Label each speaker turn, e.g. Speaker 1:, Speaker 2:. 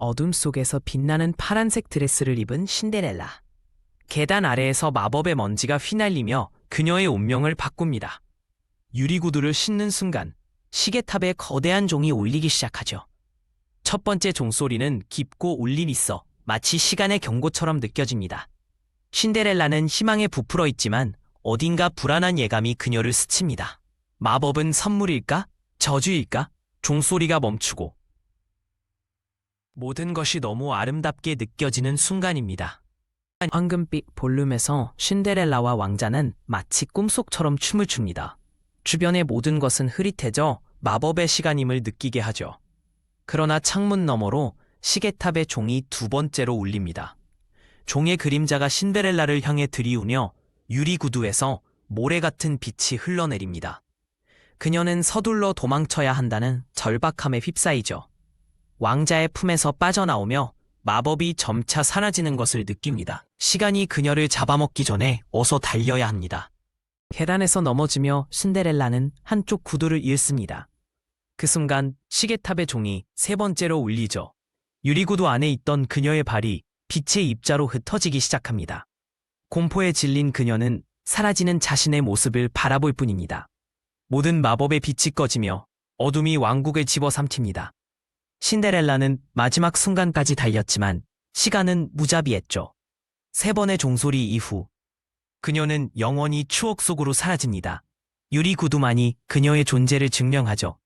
Speaker 1: 어둠 속에서 빛나는 파란색 드레스를 입은 신데렐라. 계단 아래에서 마법의 먼지가 휘날리며 그녀의 운명을 바꿉니다. 유리구두를 신는 순간 시계탑에 거대한 종이 울리기 시작하죠. 첫 번째 종소리는 깊고 울림 있어 마치 시간의 경고처럼 느껴집니다. 신데렐라는 희망에 부풀어 있지만 어딘가 불안한 예감이 그녀를 스칩니다. 마법은 선물일까? 저주일까? 종소리가 멈추고 모든 것이 너무 아름답게 느껴지는 순간입니다. 황금빛 볼륨에서 신데렐라와 왕자는 마치 꿈속처럼 춤을 춥니다. 주변의 모든 것은 흐릿해져 마법의 시간임을 느끼게 하죠. 그러나 창문 너머로 시계탑의 종이 두 번째로 울립니다. 종의 그림자가 신데렐라를 향해 들이우며 유리 구두에서 모래 같은 빛이 흘러내립니다. 그녀는 서둘러 도망쳐야 한다는 절박함에 휩싸이죠. 왕자의 품에서 빠져나오며 마법이 점차 사라지는 것을 느낍니다. 시간이 그녀를 잡아먹기 전에 어서 달려야 합니다. 계단에서 넘어지며 신데렐라는 한쪽 구두를 잃습니다. 그 순간 시계탑의 종이 세 번째로 울리죠. 유리구두 안에 있던 그녀의 발이 빛의 입자로 흩어지기 시작합니다. 공포에 질린 그녀는 사라지는 자신의 모습을 바라볼 뿐입니다. 모든 마법의 빛이 꺼지며 어둠이 왕국을 집어삼킵니다. 신데렐라는 마지막 순간까지 달렸지만 시간은 무자비했죠. 세 번의 종소리 이후 그녀는 영원히 추억 속으로 사라집니다. 유리 구두만이 그녀의 존재를 증명하죠.